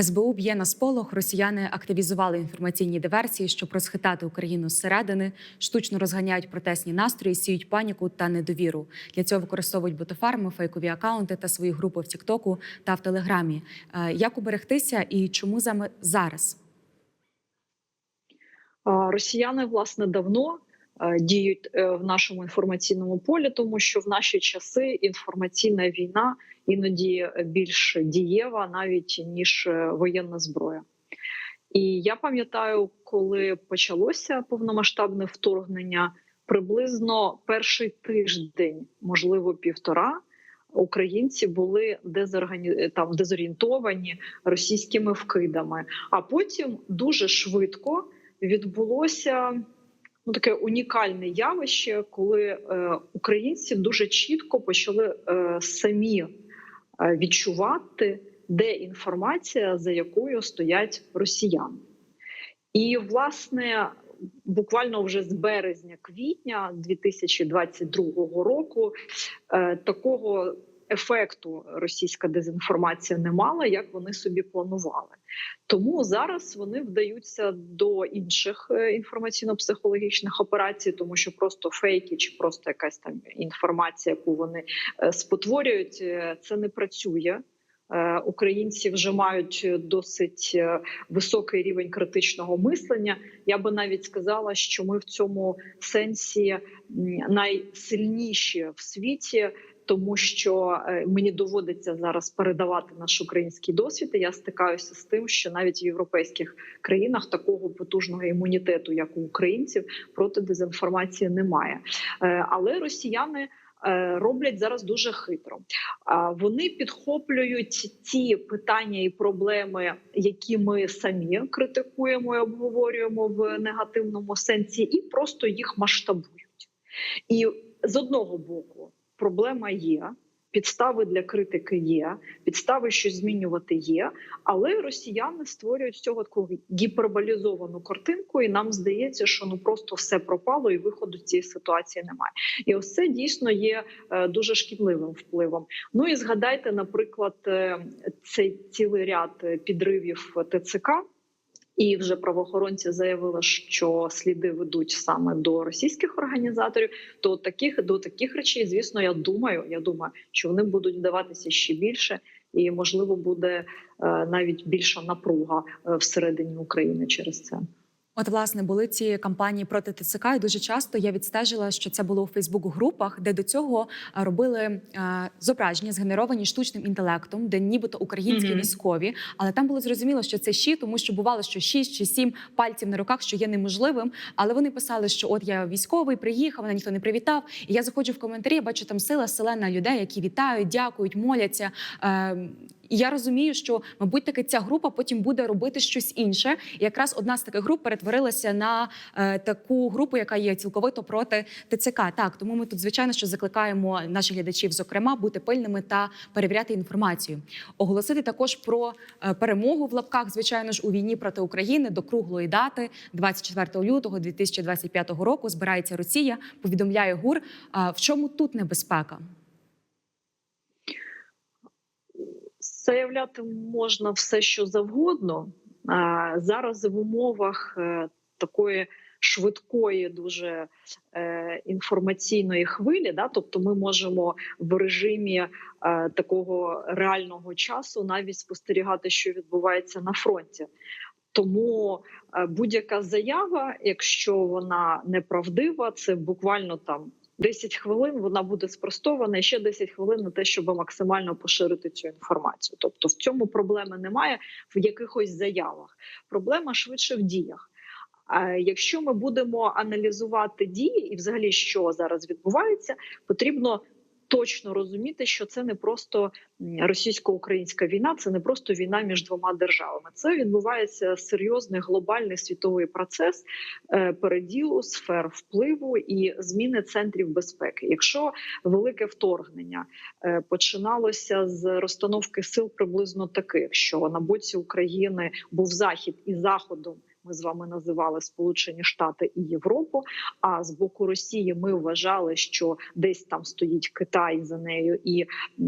СБУ б'є на сполох. Росіяни активізували інформаційні диверсії, щоб розхитати Україну зсередини, штучно розганяють протестні настрої, сіють паніку та недовіру. Для цього використовують ботофарми, фейкові акаунти та свої групи в Тіктоку та в Телеграмі. Е, Як уберегтися і чому саме зараз? Росіяни власне давно діють е, в нашому інформаційному полі, тому що в наші часи інформаційна війна іноді більш дієва навіть ніж е, воєнна зброя. І я пам'ятаю, коли почалося повномасштабне вторгнення, приблизно перший тиждень, можливо, півтора. Українці були дезоргані... там дезорієнтовані російськими вкидами, а потім дуже швидко відбулося ну таке унікальне явище, коли е, українці дуже чітко почали е, самі е, відчувати, де інформація, за якою стоять росіяни. І власне. Буквально вже з березня-квітня 2022 року е, такого ефекту російська дезінформація не мала, як вони собі планували. Тому зараз вони вдаються до інших е, інформаційно-психологічних операцій, тому що просто фейки чи просто якась там інформація, яку вони е, спотворюють, е, це не працює. Українці вже мають досить високий рівень критичного мислення. Я би навіть сказала, що ми в цьому сенсі найсильніші в світі тому що е, мені доводиться зараз передавати наш український досвід. і Я стикаюся з тим, що навіть в європейських країнах такого потужного імунітету, як у українців, проти дезінформації немає. Е, Але росіяни. е, Роблять зараз дуже хитро. Вони підхоплюють ті питання і проблеми, які ми самі критикуємо і обговорюємо в негативному сенсі, і просто їх масштабують. І з одного боку, проблема є. Підстави для критики є, підстави щось змінювати є, але росіяни створюють з цього таку гіперболізовану картинку, і нам здається, що ну просто все пропало, і виходу цієї ситуації немає. І ось це дійсно є е, дуже шкідливим впливом. Ну і згадайте, наприклад, е, цей цілий ряд е, підривів ТЦК. І вже правоохоронці заявили, що сліди ведуть саме до російських організаторів. То таких до таких речей, звісно, я думаю. Я думаю, що вони будуть вдаватися ще більше, і можливо буде е, навіть більша напруга е, всередині України через це. От, власне, були ці кампанії проти ТЦК, і дуже часто я відстежила, що це було у Фейсбук-групах, де до цього робили е, зображення, згенеровані штучним інтелектом, де нібито українські Мгм. військові, але там було зрозуміло, що це щі, тому що бувало, що шість чи сім пальців на руках, що є неможливим. Але вони писали, що от я військовий, приїхав, мене ніхто не привітав. І я заходжу в коментарі, бачу там сила селена людей, які вітають, дякують, моляться. Е, і я розумію, що, мабуть, таки ця група потім буде робити щось інше. І якраз одна з таких груп перетворилася на е, таку групу, яка є цілковито проти ТЦК. Так, тому ми тут, звичайно, що закликаємо наших глядачів, зокрема, бути пильними та перевіряти інформацію. Оголосити також про е, перемогу в лапках, звичайно ж, у війні проти України до круглої дати 24 лютого 2025 року. Збирається Росія. Повідомляє ГУР. А в чому тут небезпека? Заявляти можна все, що завгодно. А зараз в умовах е, такої швидкої, дуже е, інформаційної хвилі, да, тобто ми можемо в режимі е, такого реального часу навіть спостерігати, що відбувається на фронті. Тому будь-яка заява, якщо вона неправдива, це буквально там 10 хвилин вона буде спростована і ще 10 хвилин на те, щоб максимально поширити цю інформацію. Тобто, в цьому проблеми немає в якихось заявах. Проблема швидше в діях. А якщо ми будемо аналізувати дії, і взагалі що зараз відбувається, потрібно точно розуміти, що це не просто російсько-українська війна, це не просто війна між двома державами. Це відбувається серйозний глобальний світовий процес е, переділу сфер впливу і зміни центрів безпеки. Якщо велике вторгнення е, починалося з розстановки сил приблизно таких, що на боці України був захід і заходом. Ми з вами називали Сполучені Штати і Європу. А з боку Росії ми вважали, що десь там стоїть Китай за нею, і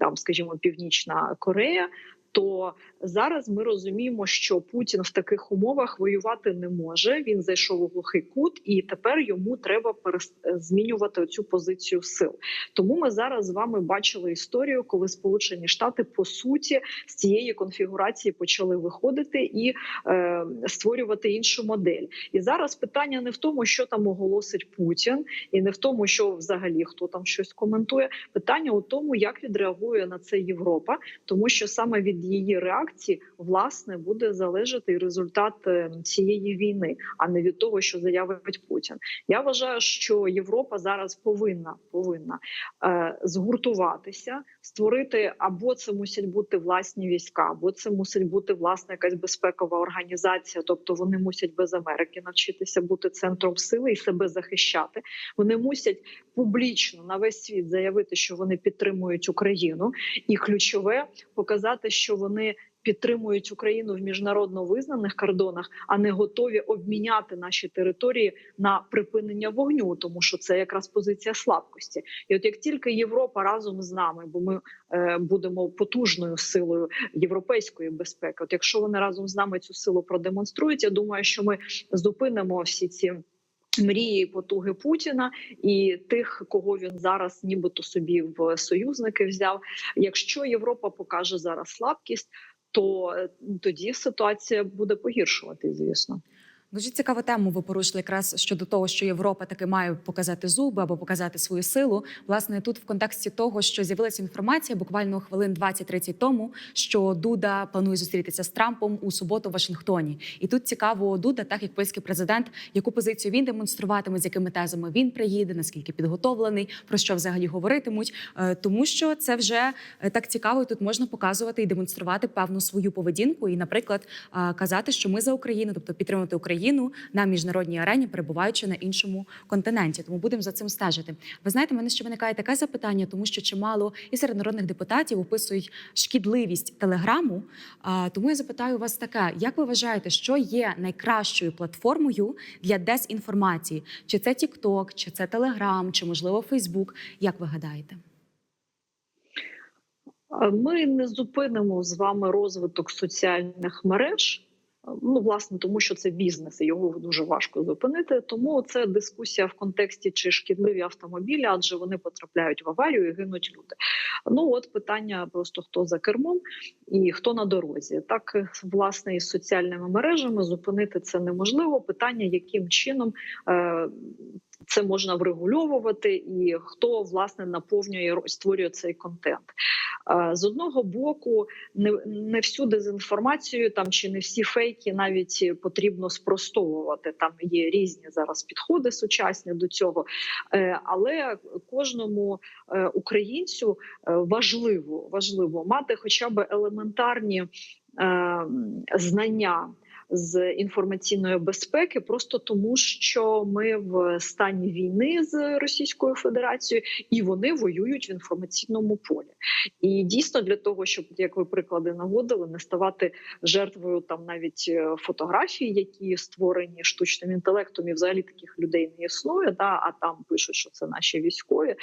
там, скажімо, Північна Корея. То зараз ми розуміємо, що Путін в таких умовах воювати не може. Він зайшов у глухий кут, і тепер йому треба перес... змінювати цю позицію сил. Тому ми зараз з вами бачили історію, коли Сполучені Штати по суті з цієї конфігурації почали виходити і е, створювати іншу модель. І зараз питання не в тому, що там оголосить Путін, і не в тому, що взагалі хто там щось коментує. Питання у тому, як відреагує на це Європа, тому що саме від її реакції власне буде залежати результат е, цієї війни, а не від того, що заявить Путін. Я вважаю, що Європа зараз повинна повинна е, згуртуватися, створити або це мусять бути власні війська, або це мусить бути власна якась безпекова організація. Тобто вони мусять без Америки навчитися бути центром сили і себе захищати. Вони мусять публічно на весь світ заявити, що вони підтримують Україну, і ключове показати, що вони. Підтримують Україну в міжнародно визнаних кордонах, а не готові обміняти наші території на припинення вогню, тому що це якраз позиція слабкості. І от як тільки Європа разом з нами, бо ми е, будемо потужною силою європейської безпеки, от якщо вони разом з нами цю силу продемонструють, я думаю, що ми зупинимо всі ці. Мрії потуги Путіна і тих, кого він зараз, нібито собі в союзники взяв. Якщо Європа покаже зараз слабкість, то е, тоді ситуація буде погіршувати, звісно. Дуже цікаву тему ви порушили якраз щодо того, що Європа таки має показати зуби або показати свою силу. Власне, тут в контексті того, що з'явилася інформація буквально хвилин 20-30 тому, що Дуда планує зустрітися з Трампом у суботу в Вашингтоні. І тут цікаво Дуда, так як польський президент, яку позицію він демонструватиме, з якими тезами він приїде, наскільки підготовлений, про що взагалі говоритимуть. Е, Тому що це вже е, так цікаво. і Тут можна показувати і демонструвати певну свою поведінку, і, наприклад, е, казати, що ми за Україну, тобто підтримувати Україну на міжнародній арені, перебуваючи на іншому континенті. Тому будемо за цим стежити. Ви знаєте, мене ще виникає таке запитання, тому що чимало і серед народних депутатів описують шкідливість телеграму. Тому я запитаю вас таке: як ви вважаєте, що є найкращою платформою для дезінформації? Чи це TikTok, чи це Telegram, чи можливо Facebook? Як ви гадаєте? Ми не зупинимо з вами розвиток соціальних мереж. Ну, власне, тому що це бізнес, і його дуже важко зупинити. Тому це дискусія в контексті чи шкідливі автомобілі, адже вони потрапляють в аварію і гинуть люди. Ну от питання просто хто за кермом і хто на дорозі. Так власне із соціальними мережами зупинити це неможливо. Питання, яким чином. Це можна врегульовувати, і хто власне наповнює створює цей контент. З одного боку, не не всю дезінформацію там чи не всі фейки навіть потрібно спростовувати. Там є різні зараз підходи сучасні до цього, Е, але кожному е, українцю е, важливо важливо мати хоча б елементарні знання з інформаційної безпеки, просто тому, що ми в стані війни з Російською Федерацією і вони воюють в інформаційному полі. І дійсно для того, щоб як ви приклади наводили, не ставати жертвою там навіть е, фотографій, які створені штучним інтелектом, і взагалі таких людей не існує. Да, а там пишуть, що це наші військові.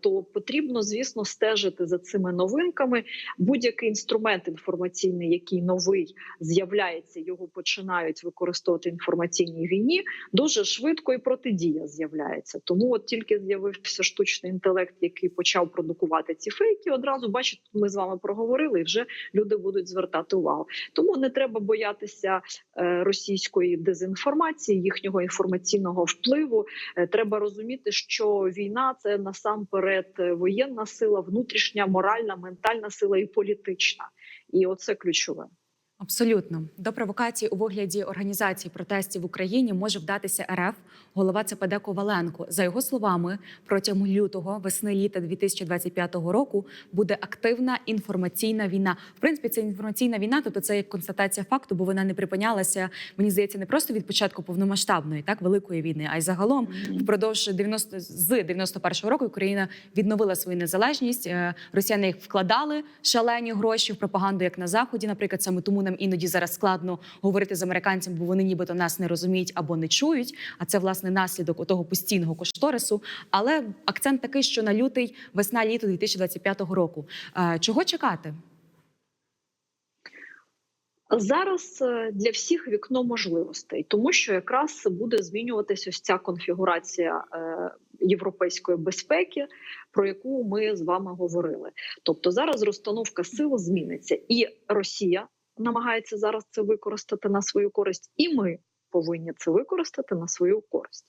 То потрібно, звісно, стежити за цими новинками. Будь-який інструмент інформаційний, який новий з'являється, його починають використовувати в інформаційній війні, дуже швидко і протидія з'являється. Тому от тільки з'явився штучний інтелект, який почав продукувати ці фейки. Одразу бачите, ми з вами проговорили, і вже люди будуть звертати увагу. Тому не треба боятися е, російської дезінформації, їхнього інформаційного впливу. Е, треба розуміти, що війна це насамперед е, воєнна сила, внутрішня, моральна, ментальна сила і політична. І оце ключове. Абсолютно до провокації у вигляді організації протестів в Україні може вдатися РФ голова ЦПД Коваленко. За його словами, протягом лютого, весни літа 2025 року буде активна інформаційна війна. В принципі, це інформаційна війна, тобто це як констатація факту, бо вона не припинялася. Мені здається, не просто від початку повномасштабної, так великої війни, а й загалом впродовж 90, з 91-го року Україна відновила свою незалежність. Е, Росіяни їх вкладали шалені гроші в пропаганду, як на заході, наприклад, саме тому нам іноді зараз складно говорити з американцями, бо вони нібито нас не розуміють або не чують. А це власне наслідок того постійного кошторису. Але акцент такий, що на лютий, весна, літо 2025 року. Чого чекати? Зараз е, для всіх вікно можливостей, тому що якраз буде змінюватися ось ця конфігурація е, європейської безпеки, про яку ми з вами говорили. Тобто зараз розстановка сил зміниться, і Росія намагається зараз це використати на свою користь, і ми повинні це використати на свою користь.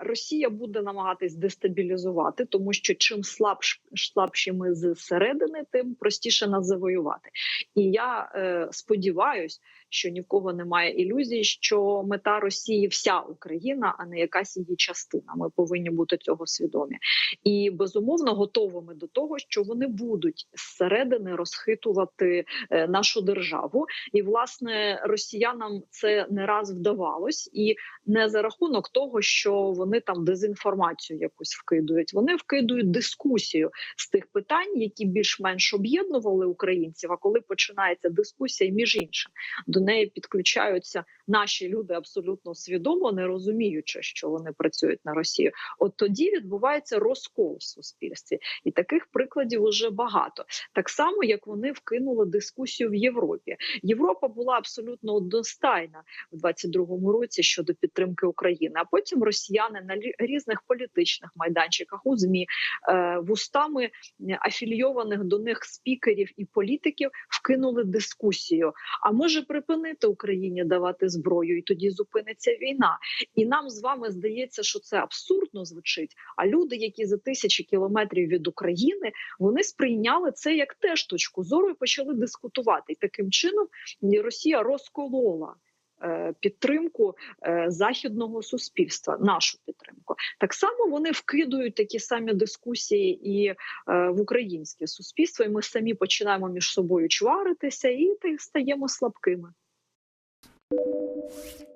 Росія буде намагатись дестабілізувати, тому що чим слабш, слабші ми зсередини, тим простіше нас завоювати. І я е, сподіваюся, що ні в кого немає ілюзій, що мета Росії вся Україна, а не якась її частина. Ми повинні бути цього свідомі. І безумовно готовими до того, що вони будуть зсередини розхитувати е, нашу державу. І власне росіянам це не раз вдавалось, і не за рахунок того, що вони там дезінформацію якусь вкидують. Вони вкидують дискусію з тих питань, які більш-менш об'єднували українців. А коли починається дискусія між іншим, до неї підключаються наші люди абсолютно свідомо, не розуміючи, що вони працюють на Росію. От тоді відбувається розкол в суспільстві, і таких прикладів уже багато. Так само, як вони вкинули дискусію в Європі. Європа була абсолютно одностайна в 22-му році щодо підтримки України. А потім росіяни на різних політичних майданчиках у змі е, вустами афільйованих до них спікерів і політиків вкинули дискусію. А може припинити Україні давати зброю, і тоді зупиниться війна. І нам з вами здається, що це абсурдно звучить. А люди, які за тисячі кілометрів від України, вони сприйняли це як теж точку зору і почали дискутувати. І таким чином Росія розколола. е, Підтримку е, західного суспільства, нашу підтримку, так само вони вкидують такі самі дискусії і е, в українське суспільство. І ми самі починаємо між собою чваритися, і стаємо слабкими. Thank you.